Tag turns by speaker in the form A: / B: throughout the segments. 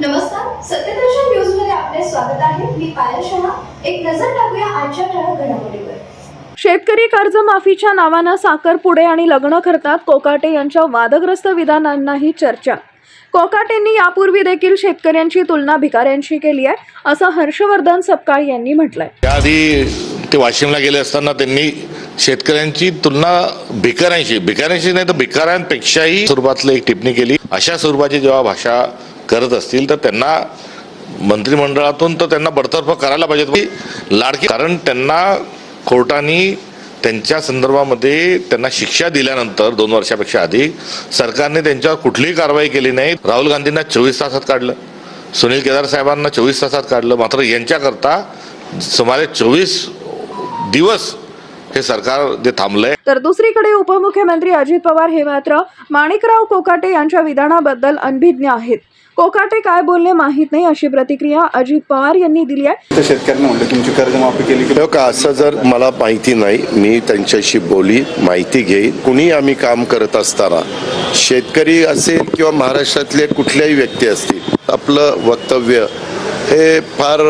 A: नमस्कार सत्यदर्शन न्यूजमध्ये आपले स्वागत आहे. मी पायल शहा. एक नजर टाकूया आजच्या ठळक घडामोडीवर.
B: शेतकरी कर्जमाफीच्या नावानं साखरपुडे आणि लग्न करतात कोकाटे यांच्या वादग्रस्त विधानांनाही चर्चा. कोकाटेंनी यापूर्वी देखील शेतकऱ्यांची तुलना भिकाऱ्यांशी केली आहे असं हर्षवर्धन सपकाळ यांनी म्हटलंय.
C: त्याआधी ते वाशिमला गेले असताना त्यांनी शेतकऱ्यांची तुलना भिकाऱ्यांशी भिकाऱ्यांशी नाही तर भिकाऱ्यांपेक्षाही स्वरूपातली एक टिप्पणी केली. अशा स्वरूपाची जेव्हा भाषा करत असतील तर त्यांना मंत्रिमंडळातून तर त्यांना बडतर्फ करायला पाहिजे म्हणजे लाडकी कारण त्यांना कोर्टाने त्यांच्या संदर्भामध्ये त्यांना शिक्षा दिल्यानंतर दोन वर्षापेक्षा आधी सरकारने त्यांच्यावर कुठलीही कारवाई केली नाही. राहुल गांधींना चोवीस तासात काढलं. सुनील केदार साहेबांना चोवीस तासात काढलं. मात्र यांच्याकरता सुमारे चोवीस दिवस हे सरकार जे थांबलंय.
B: तर दुसरीकडे उपमुख्यमंत्री अजित पवार हे मात्र माणिकराव कोकाटे यांच्या विधानाबद्दल अनभिज्ञ आहेत. कोकाटे काय बोलले माहीत नाही अशी प्रतिक्रिया अजित पवार यांनी दिली आहे.
D: तर शेतकऱ्यांना म्हटलं तुमची कर्जमाफी केली की
E: हो का? असं जर मला माहिती नाही मी त्यांच्याशी बोली माहिती घेईन. कुणी आम्ही काम करत असताना शेतकरी असेल किंवा महाराष्ट्रातले कुठल्याही व्यक्ती असतील आपलं वक्तव्य हे फार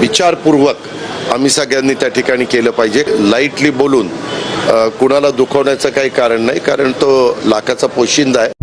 E: विचारपूर्वक आम्ही सगळ्यांनी त्या ठिकाणी केलं पाहिजे. लाईटली बोलून कुणाला दुखवण्याचं काही कारण नाही कारण तो लाखाचा पोशिंदा आहे.